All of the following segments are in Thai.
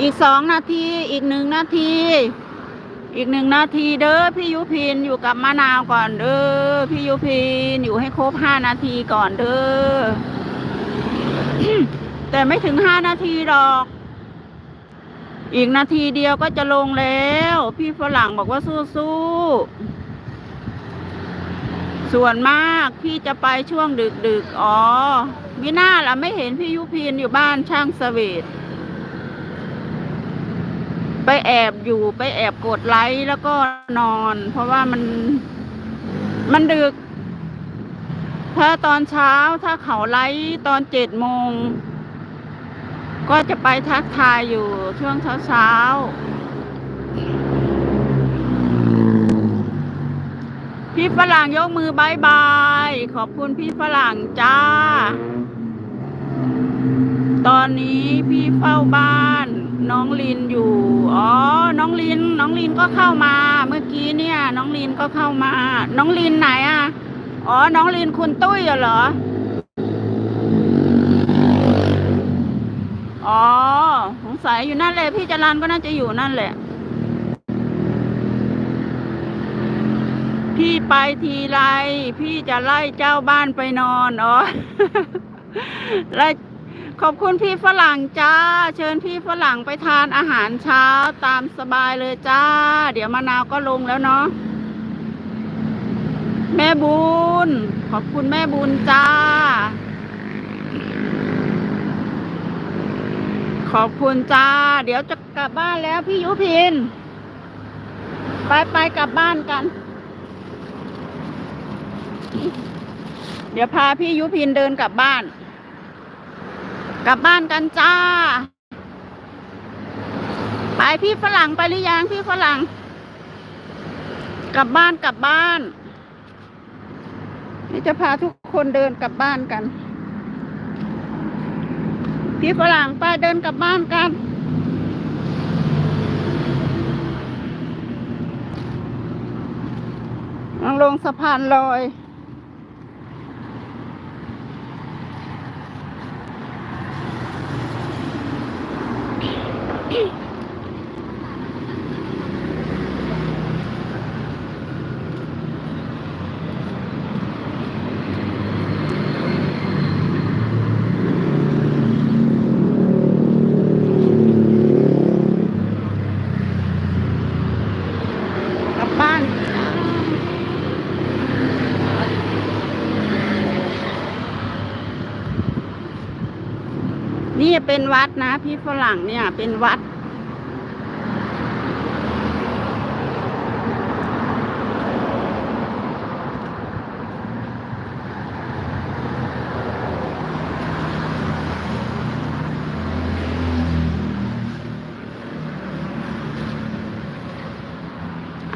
อีกสองนาที อีกหนึ่งนาที อีกหนึ่งนาทีเด้อพี่ยุพินอยู่กับมะนาวก่อนเด้อพี่ยุพินอยู่ให้ครบห้านาทีก่อนเด้อแต่ไม่ถึงห้านาทีหรอก อีกนาทีเดียวก็จะลงแล้ว พี่ฝรั่งบอกว่าสู้ๆส่วนมากพี่จะไปช่วงดึกๆอ๋อมิน่าล่ะไม่เห็นพี่ยุพินอยู่บ้านช่างสเวท ไปแอบอยู่ไปแอบกดไลค์แล้วก็นอน เพราะว่ามันมันดึก ถ้าตอนเช้าถ้าเขาไลค์ตอนเจ็ดโมง ก็จะไปทักทายอยู่ช่วงเช้าเช้าพี่ฝรั่งยกมือบายบาย ขอบคุณพี่ฝรั่งจ้า ตอนนี้พี่เฝ้าบ้าน น้องลินอยู่ อ๋อ น้องลิน น้องลินก็เข้ามา เมื่อกี้เนี่ย น้องลินก็เข้ามา น้องลินไหนอะ อ๋อ น้องลินคุณตุ้ยเหรอ อ๋อ สงสัยอยู่นั่นแหละพี่จรันก็น่าจะอยู่นั่นแหละ พี่ไปทีไร พี่จะไล่เจ้าบ้านไปนอน อ๋อ ไล่ ขอบคุณพี่ฝรั่งจ้า เชิญพี่ฝรั่งไปทานอาหารเช้าตามสบายเลยจ้า เดี๋ยวมะนาวก็ลงแล้วเนาะแม่บุญ ขอบคุณแม่บุญจ้า ขอบคุณจ้า เดี๋ยวจะกลับบ้านแล้วพี่ยุพิน ไปไปกลับบ้านกัน เดี๋ยวพาพี่ยุพินเดินกลับบ้าน กลับบ้านกันจ้า ไปพี่ฝรั่งไปหรือยังพี่ฝรั่ง กลับบ้านกลับบ้าน นี่จะพาทุกคนเดินกลับบ้านกัน พี่ฝรั่งไปเดินกลับบ้านกันลงสะพานลอย กลับบ้าน นี่เป็นวัดนะ พี่ฝรั่งเนี่ยเป็นวัด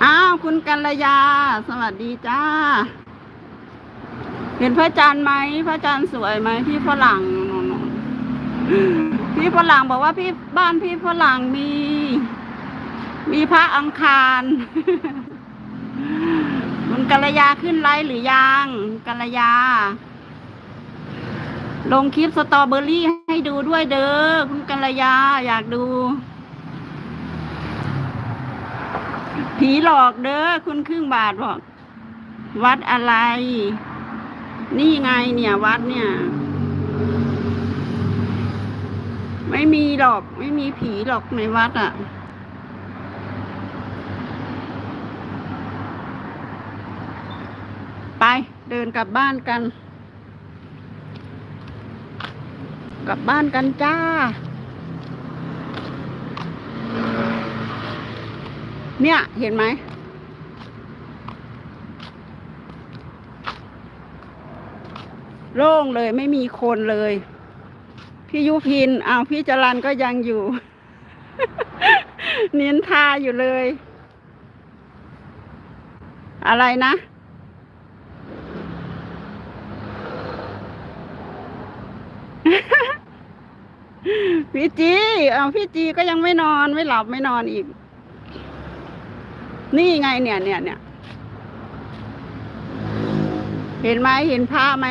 อ้าว คุณกัลยา สวัสดีจ้า เห็นพระจันทร์ไหม พระจันทร์สวยไหมพี่ฝรั่ง พี่ฝรั่งบอกว่าพี่บ้านพี่ฝรั่งมี มีพระอังคารคุณกัลยาขึ้นไลฟ์หรือยังกัลยา ลงคลิปสตรอเบอรี่ให้ดูด้วยเด้อคุณกัลยาอยากดู ผีหลอกเด้อคุณครึ่งบาทบอก วัดอะไร นี่ไงเนี่ยวัดเนี่ย ไม่มีหรอก ไม่มีผีหรอกในวัดอะ่ะ ไปเดินกลับบ้านกัน กลับบ้านกันจ้า เนี่ยเห็นไหมโล่งเลยไม่มีคนเลย พี่ยุพินอ้าวพี่จรันก็ยังอยู่เนียนทาอยู่เลย อะไรนะ พี่จีอ้าวพี่จีก็ยังไม่นอนไม่หลับไม่นอนอีก นี่ไงเนี่ยเนี่ยเนี่ยเห็นไหมเห็นผ้าไหม